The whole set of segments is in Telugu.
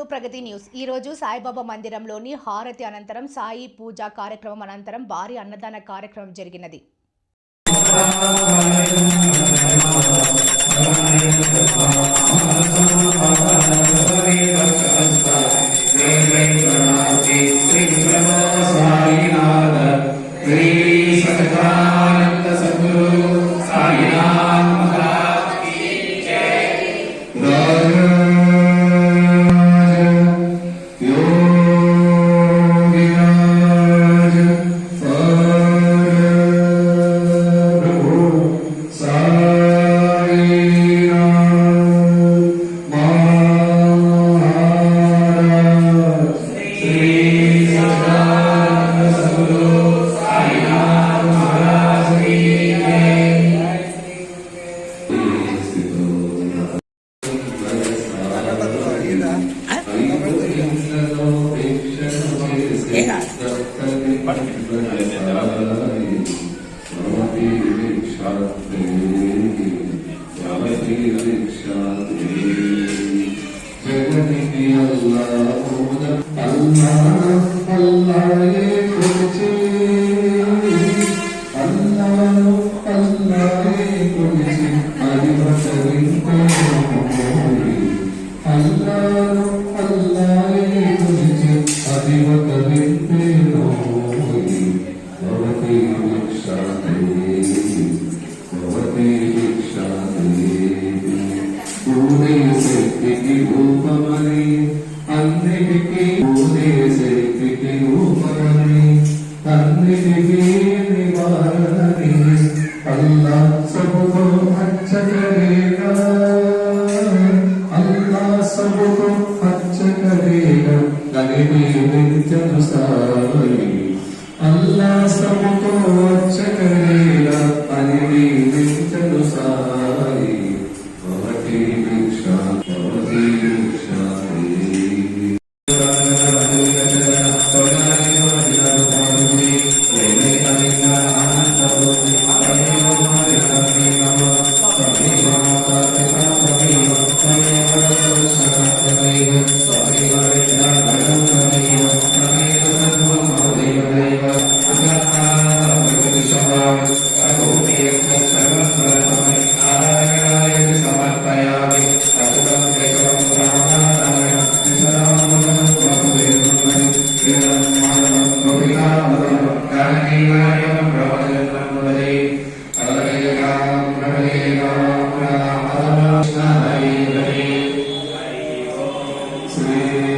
To Pragathi news. ఈ రోజు సాయిబాబా మందిరంలోని హారతి అనంతరం సాయి పూజ కార్యక్రమం అనంతరం భారీ అన్నదాన కార్యక్రమం జరిగినది. శ్రీ pas శక్తికి రూపమని అన్నిటికీ పూజే శక్తికి రూపమని అన్నిటికీ నివారణని అల్లా సబుతో అచ్చకరేగా అల్లా సబుతో అచ్చకరేగా కలిగి నిత్యను సాయి అల్లా సబుతో అచ్చకరేగా لا أنت see.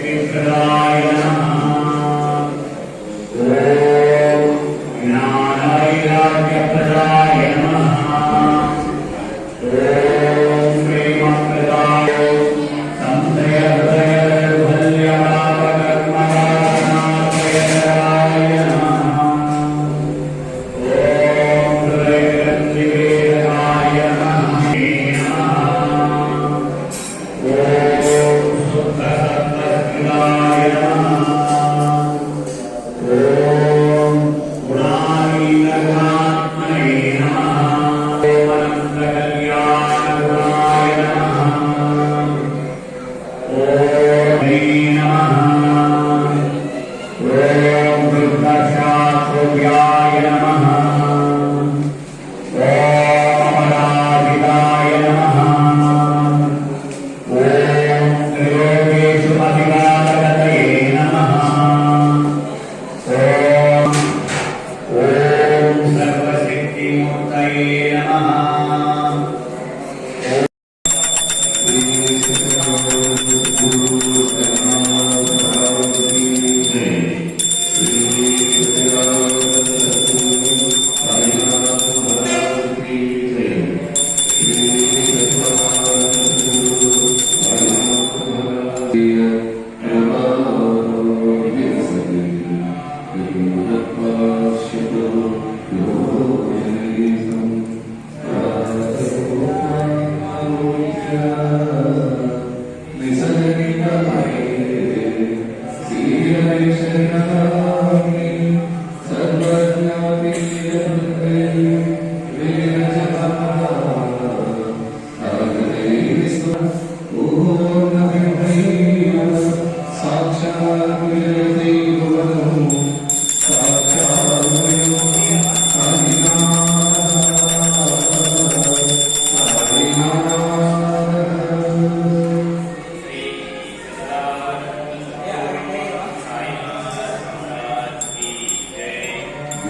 श्रीकृष्णाय नमः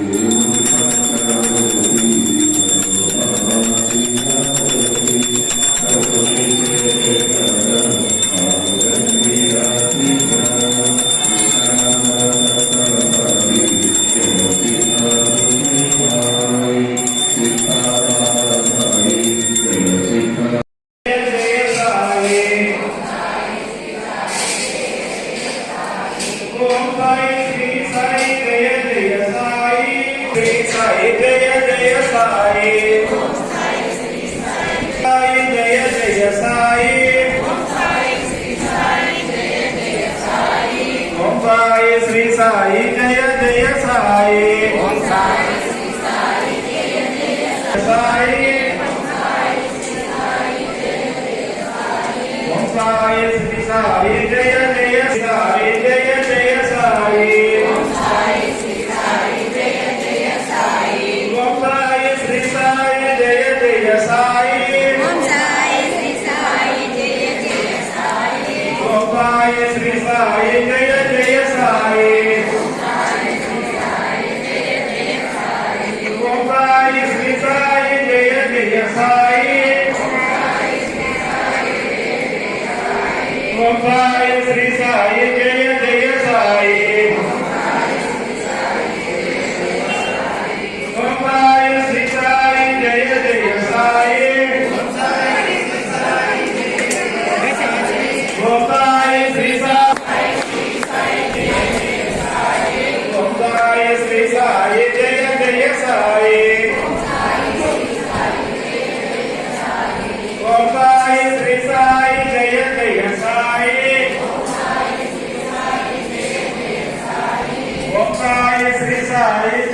Amen. సాయి జయ జయ సాయి. సాయి ఓం సాయి సాయి జయ జయ సాయి సాయి. సాయి శ్రీ సాయి జయ జయ సాయి. Essa, aí,